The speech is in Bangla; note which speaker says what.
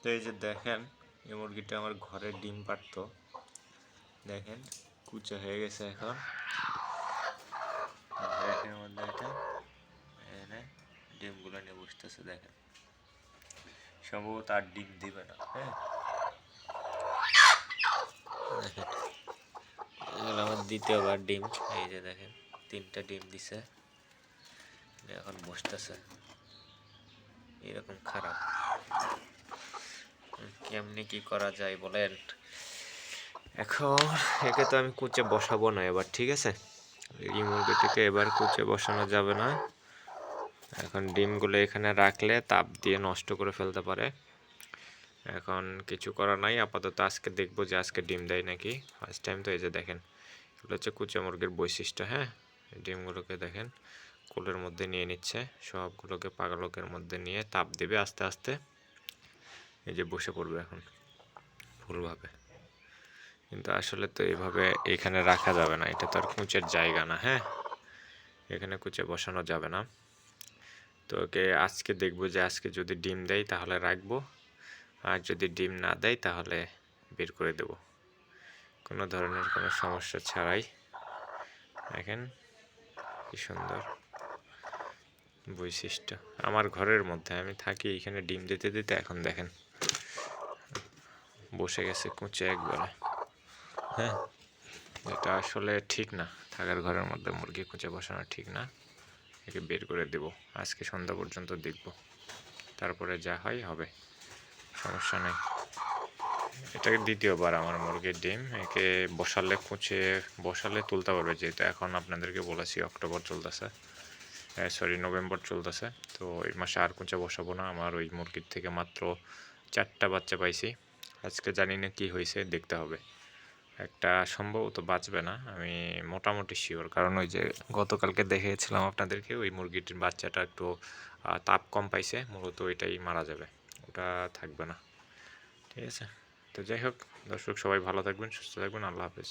Speaker 1: তো এই যে দেখেন, এই মুরগিটা আমার ঘরে ডিম পারতো দেখেন, কুচা হয়ে গেছে এখন। দেখেন মধ্যে এটা। এখানে ডিমগুলো নিয়ে বসতেছে, দেখেন। সম্ভবত আর ডিম দিবে না হ্যাঁ? দেখেন, এগুলো আমার দ্বিতীয়বার ডিম। এই যে দেখেন, তিনটা ডিম দিছে। এখন বসতেছে। এরকম খারাপ। কেমনি কি করা যায় বলেন? এখন একে তো আমি কুচে বসাবো না এবার, ঠিক আছে? এই মুরগিটিকে এবার কুচে বসানো যাবে না। এখন ডিমগুলো এখানে রাখলে তাপ দিয়ে নষ্ট করে ফেলতে পারে। এখন কিছু করা নাই, আপাতত আজকে দেখব যে আজকে ডিম দেয় নাকি। ফার্স্ট টাইম তো এই যে দেখেন, এগুলো হচ্ছে কুচে মুরগির বৈশিষ্ট্য হ্যাঁ? ডিমগুলোকে দেখেন, কুলের মধ্যে নিয়ে নিচ্ছে, সবগুলোকে পাগলকের মধ্যে নিয়ে তাপ দেবে আস্তে আস্তে। এই যে বসে পড়বে এখন ফুলভাবে কিন্তু আসলে তো এভাবে এখানে রাখা যাবে না, এটা তো আর কুচের জায়গা না হ্যাঁ? এখানে কুচে বসানো যাবে না। তো ওকে আজকে দেখব যে আজকে যদি ডিম দেয় তাহলে রাখব, আর যদি ডিম না দেয় তাহলে বের করে দেব। কোনো ধরনের কোনো সমস্যা ছাড়াই। দেখেন কি সুন্দর বৈশিষ্ট্য। আমার ঘরের মধ্যে আমি থাকি, এখানে ডিম দিতে দিতে, এখন দেখেন বসে গেছে কুচে একবারে। হ্যাঁ। এটা আসলে ঠিক না। থাকার ঘরের মধ্যে মুরগি কুচে বসানো ঠিক না। একে বের করে দেব। আজকে সন্ধ্যা পর্যন্ত দেখব। তারপরে যা হয় হবে। সমস্যা নেই। এটা দ্বিতীয়বার আমার মুরগির ডিম। একে বসালে কুচে বসালে তুলতে পারবে যেহেতু এখন আপনাদেরকে বলেছি অক্টোবর চলতেছে। সরি নভেম্বর চলতেছে। তো এই মাসে আর কুচে বসাবো না। আমার ওই মুরগির থেকে মাত্র চারটা বাচ্চা পাইছি। আজকে জানি না কী হয়েছে, দেখতে হবে। একটা সম্ভবত বাঁচবে না, আমি মোটামুটি শিওর কারণ ওই যে গতকালকে দেখেছিলাম আপনাদেরকে, ওই মুরগিটির বাচ্চাটা একটু তাপ কম পাইছে, মূলত ওইটাই মারা যাবে, ওটা থাকবে না। ঠিক আছে? তো যাই হোক, দর্শক সবাই ভালো থাকবেন, সুস্থ থাকবেন, আল্লাহ হাফেজ।